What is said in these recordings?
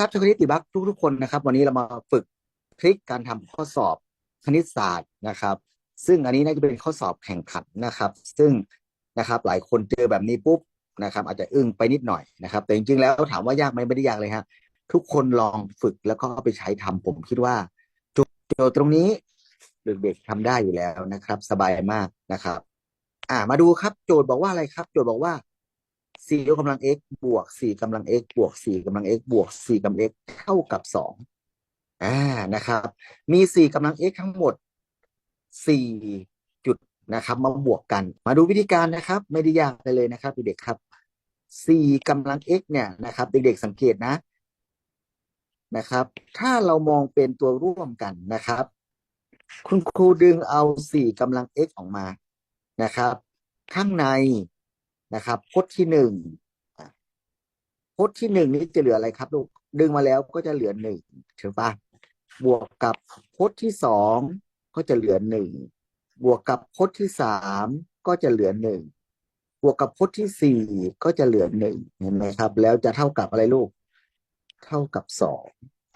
ครับชคณิตติบักทุกๆคนนะครับ วันนี้เรามาฝึกทริคการทำข้อสอบคณิตศาสตร์นะครับ ซึ่งอันนี้น่าจะเป็นข้อสอบแข่งขันนะครับ ซึ่งนะครับหลายคนเจอแบบนี้ปุ๊บนะครับ อาจจะอึ้งไปนิดหน่อยนะครับ แต่จริงๆแล้วถามว่ายากไหมไม่ได้ยากเลยฮะทุกคนลองฝึกแล้วก็ไปใช้ทำผมคิดว่าโจทย์ตรงนี้เด็กๆทำได้อยู่แล้วนะครับ สบายมากนะครับ อ่ามาดูครับ โจทย์บอกว่าอะไรครับ โจทย์บอกว่า 4ยกกำลัง x บวก4กำลัง x บวก4กำลัง x บวก4กำลัง x เท่ากับ2อ่านะครับ มี4กำลัง x ทั้งหมด4จุดนะครับ มาบวกกัน มาดูวิธีการนะครับ ไม่ได้ยากเลยนะครับเด็กๆครับ4กำลัง x เนี่ยนะครับ เด็กๆสังเกตนะนะครับ ถ้าเรามองเป็นตัวร่วมกันนะครับ คุณครูดึงเอา4กำลัง x ออกมานะครับ ข้างใน นะครับพจน์ที่หนึ่งพจน์ที่หนึ่งนี้จะเหลืออะไรครับลูกดึงมาแล้วก็จะเหลือหนึ่งใช่ปะบวกกับพจน์ที่สองก็จะเหลือหนึ่งบวกกับพจน์ที่สามก็จะเหลือหนึ่งบวกกับพจน์ที่สี่ก็จะเหลือหนึ่งเห็นไหมครับ แล้วจะเท่ากับอะไรลูก เท่ากับสอง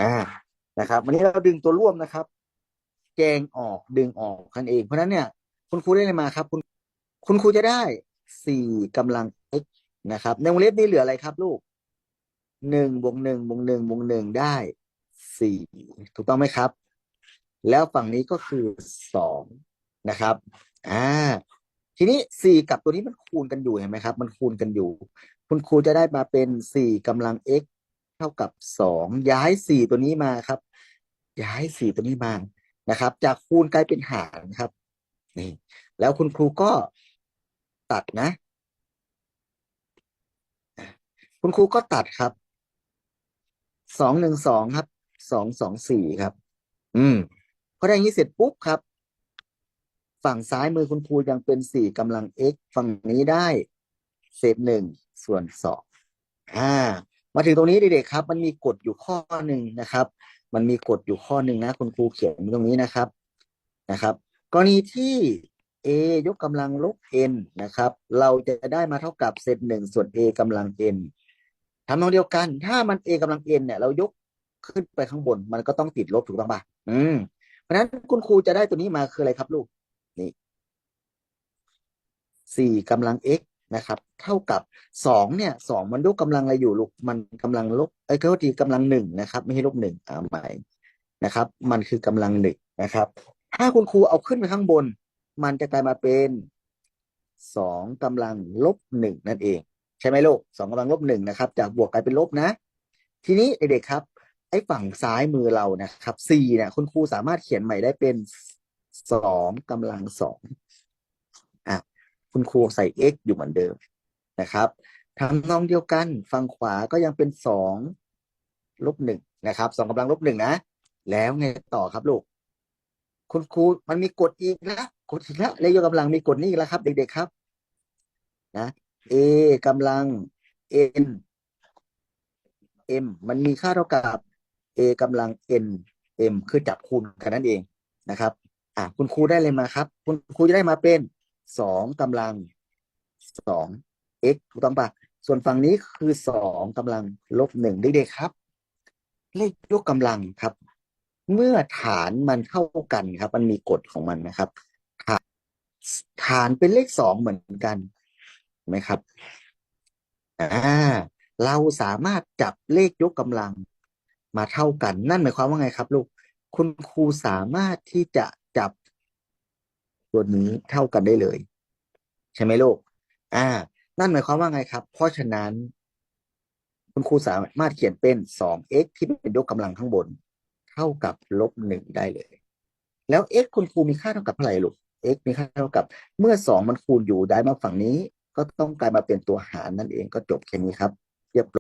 อ่านะครับวันนี้เราดึงตัวร่วมนะครับ แกงออกดึงออกกันเอง เพราะฉะนั้นเนี่ย คุณครูได้อะไรมาครับ คุณคุณครูจะได้ สี่กำลัง x นะครับ ในวงเล็บนี้เหลืออะไรครับลูกหนึ่งบวกหนึ่งบวกหนึ่งบวกหนึ่งได้สี่ถูกต้องไหมครับ แล้วฝั่งนี้ก็คือสองนะครับ อ่า ทีนี้สี่กับตัวนี้มันคูณกันอยู่เห็นไหมครับ มันคูณกันอยู่ คุณครูจะได้มาเป็นสี่กำลัง x เท่ากับสองย้ายสี่ตัวนี้มาครับ ย้ายสี่ตัวนี้มานะครับ จากคูณกลายเป็นหารครับ นี่ แล้วคุณครูก็ ตัดนะ คุณครูก็ตัดครับ สองหนึ่งสองครับ สองสองสี่ครับ อืมพอได้อย่างนี้เสร็จปุ๊บครับ ฝั่งซ้ายมือคุณครูยังเป็นสี่กำลัง x ฝั่งนี้ได้ เศษหนึ่งส่วนสองอ่า มาถึงตรงนี้เด็กๆครับ มันมีกฎอยู่ข้อหนึ่งนะครับ มันมีกฎอยู่ข้อหนึ่งนะ คุณครูเขียนตรงนี้นะครับนะครับ กรณีที่ a ยกกำลังลบ n นะครับ เราจะได้มาเท่ากับเศษหนึ่งส่วน a กำลัง n ทำนองเดียวกัน ถ้ามัน a กำลัง n เนี่ยเรายกขึ้นไปข้างบน มันก็ต้องติดลบถูกต้องปะอืม เพราะฉะนั้นคุณครูจะได้ตัวนี้มาคืออะไรครับลูก นี่สี่กำลัง x นะครับ เท่ากับสองเนี่ยสองมันยกกำลังอะไรอยู่ลูก มันกำลังลบไอ้เขาทีกำลังหนึ่งนะครับ ไม่ให้ลบหนึ่งอ่าใหม่นะครับ มันคือกำลังหนึ่งนะครับ ถ้าคุณครูเอาขึ้นไปข้างบน มันจะกลายมาเป็นสองกำลังลบหนึ่งนั่นเอง ใช่ไหมลูกสองกำลังลบหนึ่งนะครับจากบวกกลายเป็นลบนะ ทีนี้เด็กๆครับ ไอ้ฝั่งซ้ายมือเรานะครับ c เนี่ยคุณครูสามารถเขียนใหม่ได้เป็นสองกำลังสองอะคุณครูใส่ x อยู่เหมือนเดิมนะครับทำนองเดียวกันฝั่งขวาก็ยังเป็นสองลบหนึ่งนะครับสองกำลังลบหนึ่งนะ แล้วไงต่อครับลูก คุณครูมันมีกฎอีกนะ กฎอีกแล้วเลยกกำลังมีกฎนี้อีกแล้วครับ เด็กๆครับ นะ a กำลัง n m มันมีค่าเท่ากับ a กำลัง n m คือจับคูณกันนั่นเองนะครับ อะคุณครูได้เลยมาครับ คุณครูจะได้มาเป็นสองกำลังสอง x ถูกต้องปะส่วนฝั่งนี้คือสองกำลังลบหนึ่งเด็กๆครับ เลขยกกำลังครับ เมื่อฐานมันเท่ากันครับ มันมีกฎของมันนะครับ ฐานเป็นเลขสองเหมือนกันไหมครับอ่าเราสามารถจับเลขยกกำลังมาเท่ากัน นั่นหมายความว่าไงครับ ลูก คุณครูสามารถที่จะจับตัวนี้เท่ากันได้เลย ใช่ไหมลูก อ่า นั่นหมายความว่าไงครับ เพราะฉะนั้น คุณครูสามารถเขียนเป็นสอง x ที่เป็นยกกำลังข้างบน เท่ากับลบหนึ่งได้เลย แล้ว x คุณครูมีค่าเท่ากับเท่าไหร่ลูก x มีค่าเท่ากับ เมื่อสองมันคูณอยู่ได้มาฝั่งนี้ ก็ต้องกลายมาเป็นตัวหารนั่นเองก็จบแค่นี้ครับ เรียบร้อย